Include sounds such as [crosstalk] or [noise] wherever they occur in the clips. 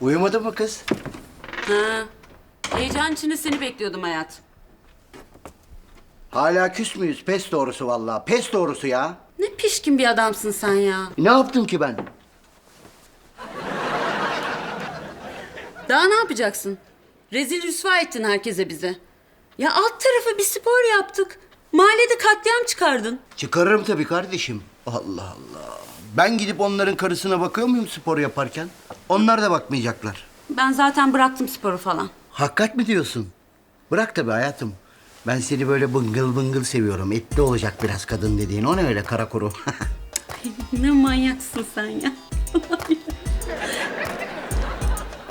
Uyumadın mı kız? Ha. Heyecan içinde seni bekliyordum hayat. Hala küs müyüz? Pes doğrusu vallahi. Pes doğrusu ya. Ne pişkin bir adamsın sen ya. Ne yaptım ki ben? Daha ne yapacaksın? Rezil rüsva ettin herkese bize. Ya alt tarafı bir spor yaptık. Mahallede katliam çıkardın. Çıkarırım tabii kardeşim. Allah Allah. Ben gidip onların karısına bakıyor muyum spor yaparken? Onlar da bakmayacaklar. Ben zaten bıraktım sporu falan. Hakikat mi diyorsun? Bırak tabii hayatım. Ben seni böyle bıngıl bıngıl seviyorum. Etli olacak biraz kadın dediğin. O ne öyle kara kuru? [laughs] Ne manyaksın sen ya. [laughs]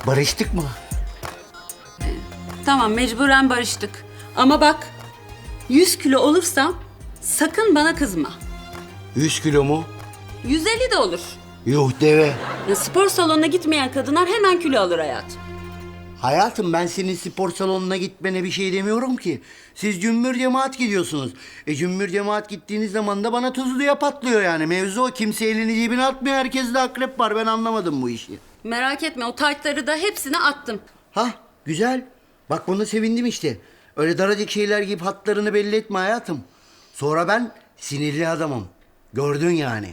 Barıştık mı? Tamam mecburen barıştık. Ama bak 100 kilo olursam sakın bana kızma. 100 kilo mu? 150 de olur. Yuh deve. Spor salonuna gitmeyen kadınlar hemen kilo alır hayat. Hayatım ben senin spor salonuna gitmene bir şey demiyorum ki. Siz cümbür cemaat gidiyorsunuz. E cümbür cemaat gittiğiniz zaman da bana tuzluya patlıyor yani. Mevzu o. Kimse elini cebine atmıyor. Herkeste akrep var. Ben anlamadım bu işi. Merak etme o taytları da hepsini attım. Hah güzel. Bak buna sevindim işte. Öyle daracık şeyler giyip hatlarını belli etme hayatım. Sonra ben sinirli adamım. Gördün yani.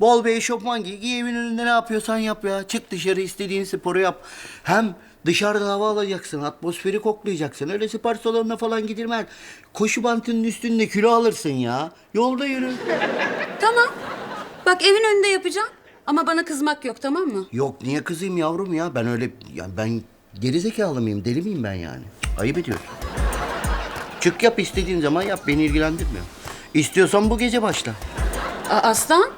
Bol bir eşofman giy. Giy evin önünde ne yapıyorsan yap ya. Çık dışarı istediğin sporu yap. Hem dışarıda hava alacaksın. Atmosferi koklayacaksın. Öyle spor salonuna falan gidilmez. Koşu bantının üstünde kilo alırsın ya. Yolda yürü. Tamam. Bak evin önünde yapacağım. Ama bana kızmak yok tamam mı? Yok niye kızayım yavrum ya? Ben öyle ya ben geri zekalı mıyım? Deli miyim ben yani? Ayıp ediyorsun. Çık yap istediğin zaman yap beni ilgilendirmiyor. İstiyorsan bu gece başla. Aa, Aslan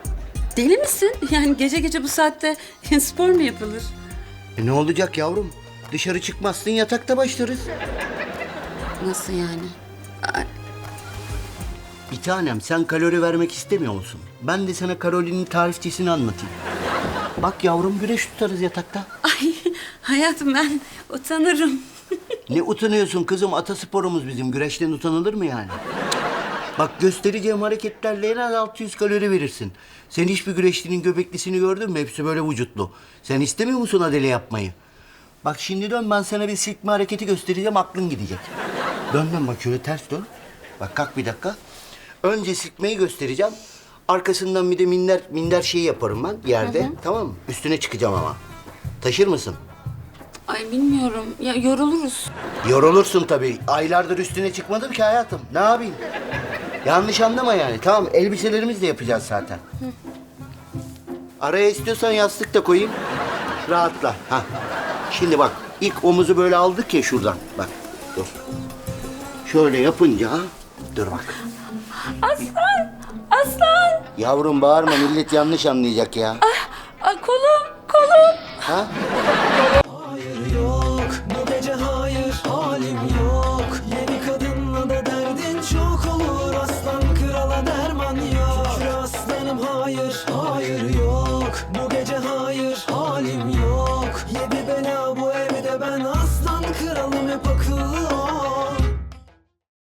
deli misin? [laughs] Yani gece gece bu saatte [laughs] spor mu yapılır? E ne olacak yavrum? Dışarı çıkmazsın yatakta başlarız. Nasıl yani? Bir tanem sen kalori vermek istemiyor musun? Ben de sana kalorinin tarifçesini anlatayım. Bak yavrum güneş tutarız yatakta. Ay hayatım ben utanırım. [laughs] Ne utanıyorsun kızım? Atasporumuz bizim. Güreşten utanılır mı yani? Bak göstereceğim hareketlerle en az 600 kalori verirsin. Sen hiçbir güreşçinin göbeklisini gördün mü? Hepsi böyle vücutlu. Sen istemiyor musun adele yapmayı? Bak şimdi dön ben sana bir silkme hareketi göstereceğim aklın gidecek. Dön dön bak şöyle ters dön. Bak kalk bir dakika. Önce silkmeyi göstereceğim. Arkasından bir de minder minder şeyi yaparım ben yerde. Tamam mı? Üstüne çıkacağım ama. Taşır mısın? Ay bilmiyorum. Ya yoruluruz. Yorulursun tabii. Aylardır üstüne çıkmadım ki hayatım. Ne yapayım? Yanlış anlama yani. Tamam elbiselerimizi de yapacağız zaten. Araya istiyorsan yastık da koyayım. Rahatla. Ha. Şimdi bak ilk omuzu böyle aldık ya şuradan. Bak dur. Şöyle yapınca dur bak. Aslan! Aslan! Yavrum bağırma millet yanlış anlayacak ya. Aa, kolum! Kolum! Ha? 里面。